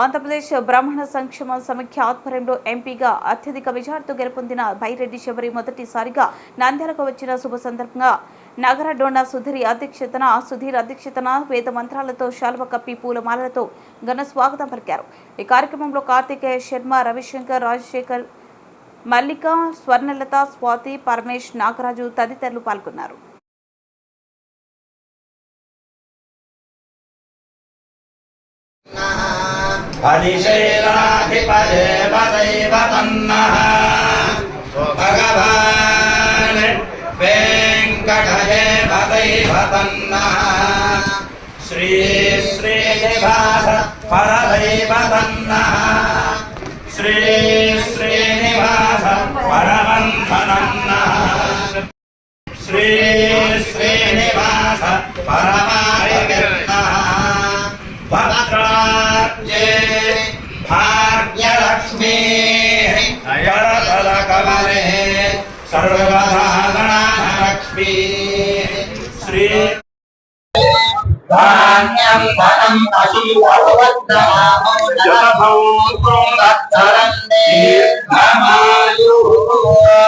ఆంధ్రప్రదేశ్ బ్రాహ్మణ సంక్షేమ సమైక్య ఆధ్వర్యంలో ఎంపీగా అత్యధిక మెజార్టీతో గెలుపొందిన బైరెడ్డి శబరి మొదటిసారిగా నంద్యాలకు వచ్చిన శుభ సందర్భంగా నగర డోనా సుధీర్ అధ్యక్షతన సుధీర్ అధ్యక్షతన వేద మంత్రాలతో శాల్వ కప్పి పూలమాలలతో ఘన స్వాగతం పలికారు. ఈ కార్యక్రమంలో కార్తికేయ శర్మ రవిశంకర్ రాజశేఖర్ మల్లిక స్వర్ణలత స్వాతి పరమేష్ నాగరాజు తదితరులు పాల్గొన్నారు. हरिशैलाधिपदेव दैव तन्नः भगवान् वेङ्कटदेव दैव तन्नः श्री श्रीनिवास परदैव तन्नः श्री श्रीनिवास भाग्यलक्ष्मी भाग्यलक्ष्मीः करतलकमले सर्वधारणलक्ष्मीः श्री धान्यं धनं पशुवद्रामं जलभौ दत्तरं दीर्घमा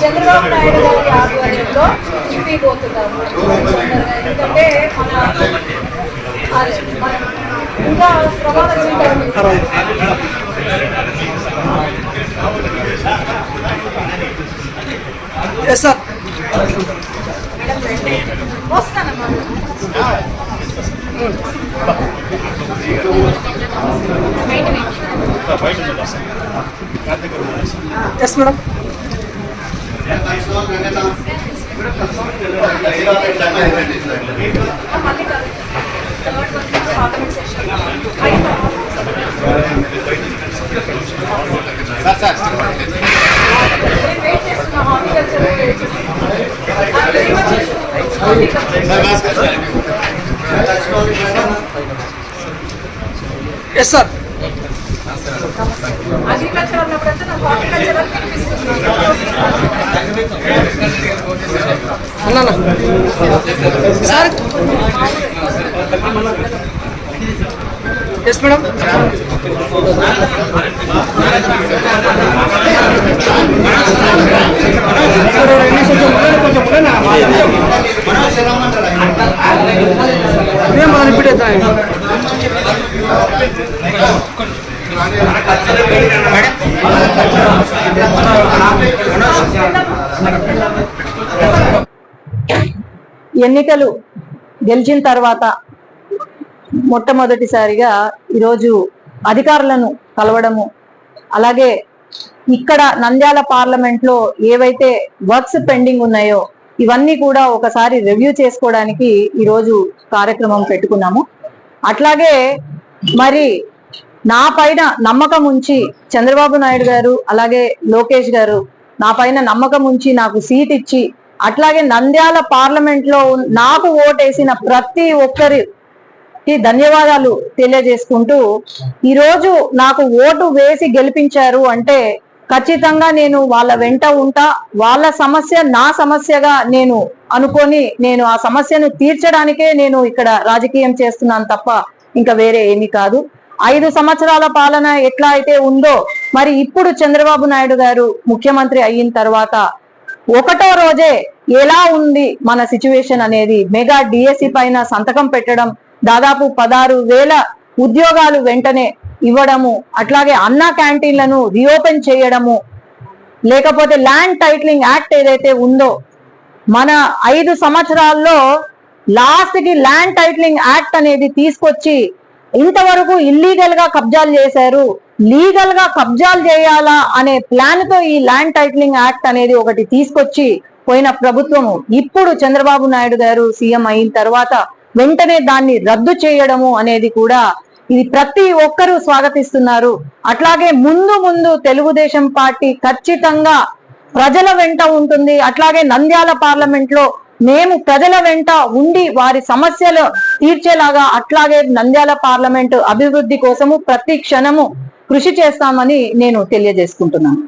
చంద్రబాబు నాయుడు గారి ఆధ్వర్యంలో ఇంటికి పోతున్నారు ఎందుకంటే మన ఇంకా ప్రమాణ స్వీకారం వస్తానమ్మా. Yes madam yes sir agriculture అన్నప్పుడంతా నాకు హార్టికల్చర్ అని కనిపిస్తుంది అన్నా సార్ ఎస్ మేడం మేము రిపీట్ అవుతాం ఎన్నికలు గెలిచిన తర్వాత మొట్టమొదటిసారిగా ఈరోజు అధికారులను కలవడము అలాగే ఇక్కడ నంద్యాల పార్లమెంట్లో ఏవైతే వర్క్స్ పెండింగ్ ఉన్నాయో ఇవన్నీ కూడా ఒకసారి రివ్యూ చేసుకోవడానికి ఈరోజు కార్యక్రమం పెట్టుకున్నాము. అట్లాగే మరి నా పైన నమ్మకం ఉంచి చంద్రబాబు నాయుడు గారు అలాగే లోకేష్ గారు నా పైన నమ్మకం ఉంచి నాకు సీట్ ఇచ్చి అట్లాగే నంద్యాల పార్లమెంట్లో నాకు ఓటేసిన ప్రతి ఒక్కరికి ధన్యవాదాలు తెలియజేసుకుంటూ ఈరోజు నాకు ఓటు వేసి గెలిపించారు అంటే ఖచ్చితంగా నేను వాళ్ళ వెంట ఉంటా వాళ్ళ సమస్య నా సమస్యగా నేను అనుకొని నేను ఆ సమస్యను తీర్చడానికే నేను ఇక్కడ రాజకీయం చేస్తున్నాను తప్ప ఇంకా వేరే ఏమీ కాదు. ఐదు సంవత్సరాల పాలన ఎట్లా అయితే ఉందో మరి ఇప్పుడు చంద్రబాబు నాయుడు గారు ముఖ్యమంత్రి అయిన తర్వాత ఒకటో రోజే ఎలా ఉంది మన సిచ్యువేషన్ అనేది? మెగా డిఎస్సి పైన సంతకం పెట్టడం దాదాపు పదహారు వేల ఉద్యోగాలు వెంటనే ఇవ్వడము అట్లాగే అన్నా క్యాంటీన్లను రీఓపెన్ చేయడము లేకపోతే ల్యాండ్ టైటిలింగ్ యాక్ట్ ఏదైతే ఉందో మన ఐదు సంవత్సరాల్లో లాస్ట్కి ల్యాండ్ టైటిలింగ్ యాక్ట్ అనేది తీసుకొచ్చి ఇంతవరకు ఇల్లీగల్గా కబ్జాలు చేశారు. లీగల్గా కబ్జాలు చేయాలా అనే ప్లాన్తో ఈ ల్యాండ్ టైటిలింగ్ యాక్ట్ అనేది ఒకటి తీసుకొచ్చి పోయిన ప్రభుత్వము. ఇప్పుడు చంద్రబాబు నాయుడు గారు సీఎం అయిన తర్వాత వెంటనే దాన్ని రద్దు చేయడము అనేది కూడా ఇది ప్రతి ఒక్కరూ స్వాగతిస్తున్నారు. అట్లాగే ముందు ముందు తెలుగుదేశం పార్టీ ఖచ్చితంగా ప్రజల వెంట ఉంటుంది. అట్లాగే నంద్యాల పార్లమెంట్లో మేము ప్రజల వెంట ఉండి వారి సమస్యలు తీర్చేలాగా అట్లాగే నంద్యాల పార్లమెంట్ అభివృద్ధి కోసము ప్రతి క్షణము కృషి చేస్తామని నేను తెలియజేసుకుంటున్నాను.